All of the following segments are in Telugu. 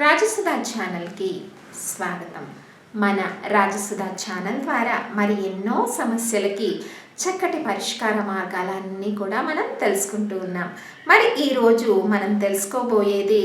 రాజసుధా ఛానల్కి స్వాగతం. మన రాజసుధా ఛానల్ ద్వారా మరి ఎన్నో సమస్యలకి చక్కటి పరిష్కార మార్గాలన్నీ కూడా మనం తెలుసుకుంటూ ఉన్నాం. మరి ఈరోజు మనం తెలుసుకోబోయేది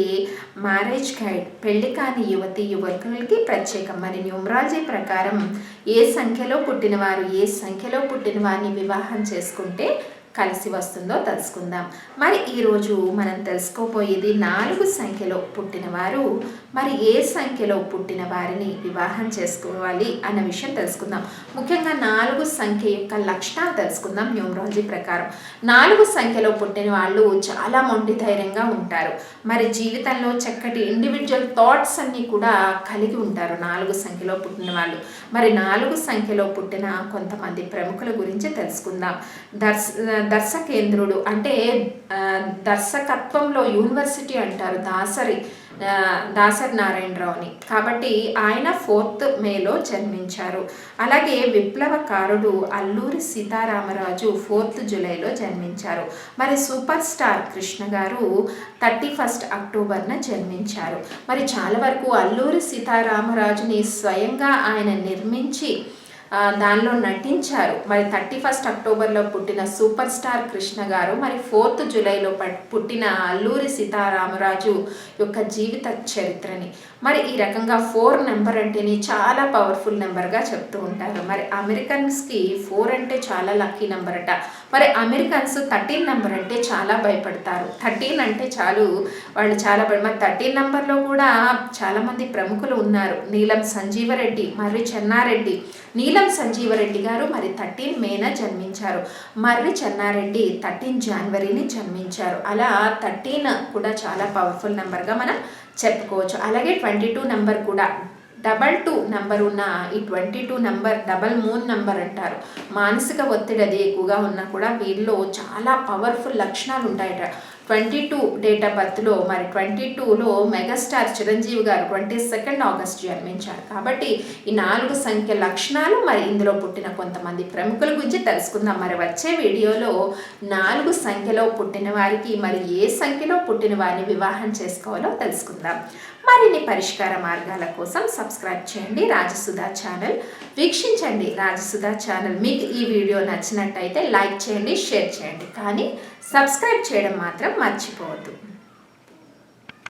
మ్యారేజ్ గైడ్ పెళ్ళి కాని యువతి యువకులకి ప్రత్యేకం. మరి న్యూమరాలజీ ప్రకారం ఏ సంఖ్యలో పుట్టినవారు ఏ సంఖ్యలో పుట్టిన వారిని వివాహం చేసుకుంటే కలిసి వస్తుందో తెలుసుకుందాం. మరి ఈరోజు మనం తెలుసుకోబోయేది నాలుగు సంఖ్యలో పుట్టినవారు. మరి ఏ సంఖ్యలో పుట్టిన వారిని వివాహం చేసుకోవాలి అన్న విషయం తెలుసుకుందాం. ముఖ్యంగా నాలుగు సంఖ్య యొక్క లక్షణాలు తెలుసుకుందాం న్యూమరాలజీ ప్రకారం. నాలుగు సంఖ్యలో పుట్టిన వాళ్ళు చాలా మొండి ధైర్యంగా ఉంటారు. మరి జీవితంలో చక్కటి ఇండివిజువల్ థాట్స్ అన్నీ కూడా కలిగి ఉంటారు నాలుగు సంఖ్యలో పుట్టిన వాళ్ళు. మరి నాలుగు సంఖ్యలో పుట్టిన కొంతమంది ప్రముఖుల గురించి తెలుసుకుందాం. దర్శ దర్శకేంద్రుడు. అంటే దర్శకత్వంలో యూనివర్సిటీ అంటారు దాసరి దాసరి నారాయణరావుని. కాబట్టి ఆయన ఫోర్త్ మేలో జన్మించారు. అలాగే విప్లవకారుడు అల్లూరి సీతారామరాజు ఫోర్త్ జూలైలో జన్మించారు. మరి సూపర్ స్టార్ కృష్ణ గారు థర్టీ ఫస్ట్ అక్టోబర్న జన్మించారు. మరి చాలా వరకు అల్లూరి సీతారామరాజుని స్వయంగా ఆయన నిర్మించి దానిలో నటించారు. మరి థర్టీ ఫస్ట్ అక్టోబర్లో పుట్టిన సూపర్ స్టార్ కృష్ణ గారు మరి ఫోర్త్ జూలైలో పుట్టిన అల్లూరి సీతారామరాజు యొక్క జీవిత చరిత్రని. మరి ఈ రకంగా ఫోర్ నెంబర్ అంటేనే చాలా పవర్ఫుల్ నెంబర్గా చెప్తూ ఉంటారు. మరి అమెరికన్స్కి ఫోర్ అంటే చాలా లక్కీ నెంబర్ అట మరి అమెరికన్స్ థర్టీన్ నెంబర్ అంటే చాలా భయపడతారు. థర్టీన్ అంటే చాలు వాళ్ళు చాలా భయ. మరి థర్టీన్ నెంబర్లో కూడా చాలామంది ప్రముఖులు ఉన్నారు. నీలం సంజీవరెడ్డి మర్రి చెన్నారెడ్డి. నీలం సంజీవరెడ్డి గారు మరి థర్టీన్ మేన జన్మించారు. మర్రి చెన్నారెడ్డి థర్టీన్ జనవరిని జన్మించారు. అలా థర్టీన్ కూడా చాలా పవర్ఫుల్ నెంబర్గా మనం చెప్పుకోవచ్చు. అలాగే ట్వంటీ టూ నెంబర్ కూడా. డబల్ టూ నెంబర్ ఉన్న ఈ twenty two number double moon number అంటారు. మానసిక ఒత్తిడి అది ఎక్కువగా ఉన్నా కూడా వీళ్ళలో చాలా పవర్ఫుల్ లక్షణాలు ఉంటాయట ట్వంటీ టూ డేట్ ఆఫ్ బర్త్లో మరి ట్వంటీ టూలో మెగాస్టార్ చిరంజీవి గారు ట్వంటీ సెకండ్ ఆగస్ట్ జన్మించారు. కాబట్టి ఈ నాలుగు సంఖ్య లక్షణాలు మరి ఇందులో పుట్టిన కొంతమంది ప్రముఖుల గురించి తెలుసుకుందాం. మరి వచ్చే వీడియోలో నాలుగు సంఖ్యలో పుట్టిన వారికి మరి ఏ సంఖ్యలో పుట్టిన వారిని వివాహం చేసుకోవాలో తెలుసుకుందాం. మరిన్ని పరిష్కార మార్గాల కోసం సబ్స్క్రైబ్ చేయండి రాజసుధా ఛానల్. వీక్షించండి రాజసుధా ఛానల్. మీకు ఈ వీడియో నచ్చినట్టయితే లైక్ చేయండి షేర్ చేయండి. కానీ సబ్స్క్రైబ్ చేయడం మాత్రం మర్చిపోవద్దు.